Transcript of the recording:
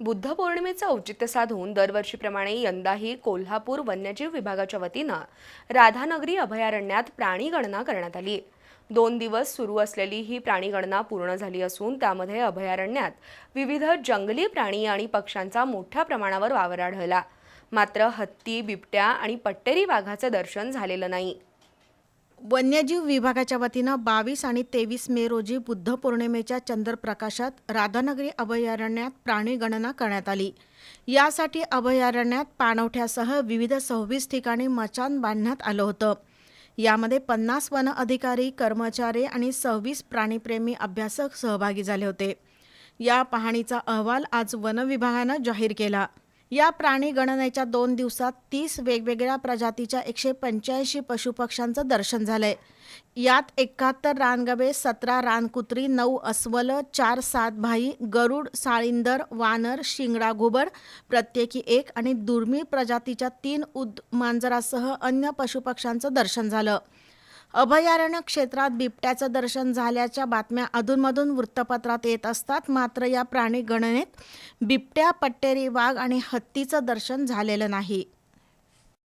बुद्ध पौर्णिमेचं औचित्य साधून दरवर्षीप्रमाणे यंदाही कोल्हापूर वन्यजीव विभागाच्या वतीनं राधानगरी अभयारण्यात प्राणीगणना करण्यात आली. दोन दिवस सुरू असलेली ही प्राणीगणना पूर्ण झाली असून त्यामध्ये अभयारण्यात विविध जंगली प्राणी आणि पक्ष्यांचा मोठ्या प्रमाणावर वावर आढळला. मात्र हत्ती बिबट्या आणि पट्टेरी वाघाचं दर्शन झालेलं नाही. वन्यजीव विभागाच्या वतीनं बावीस आणि तेवीस मे रोजी बुद्ध पौर्णिमेच्या चंद्रप्रकाशात राधानगरी अभयारण्यात प्राणी गणना करण्यात आली. यासाठी अभयारण्यात पाणवठ्यासह विविध सव्वीस ठिकाणी मचान बांधण्यात आलं होतं. यामध्ये पन्नास वन अधिकारी कर्मचारी आणि सव्वीस प्राणीप्रेमी अभ्यासक सहभागी झाले होते. या पाहणीचा अहवाल आज वन विभागानं जाहीर केला. या प्राणी गणनेच्या दोन दिवसात तीस वेगवेगळ्या प्रजातीच्या एकशे पंच्याऐंशी पशुपक्ष्यांचं दर्शन झालंय. यात एकाहत्तर रानगवे सतरा रानकुत्री नऊ अस्वल चार सात भाई गरुड साळींदर वानर शिंगडा घुबड प्रत्येकी एक आणि दुर्मिळ प्रजातीच्या तीन उद मांजरासह अन्य पशुपक्ष्यांचं दर्शन झालं. अभयारण्य क्षेत्रात बिबट्याचं दर्शन झाल्याच्या बातम्या अधूनमधून वृत्तपत्रात येत असतात. मात्र या प्राणी गणनेत बिबट्या पट्टेरी वाघ आणि हत्तीचं दर्शन झालेलं नाही.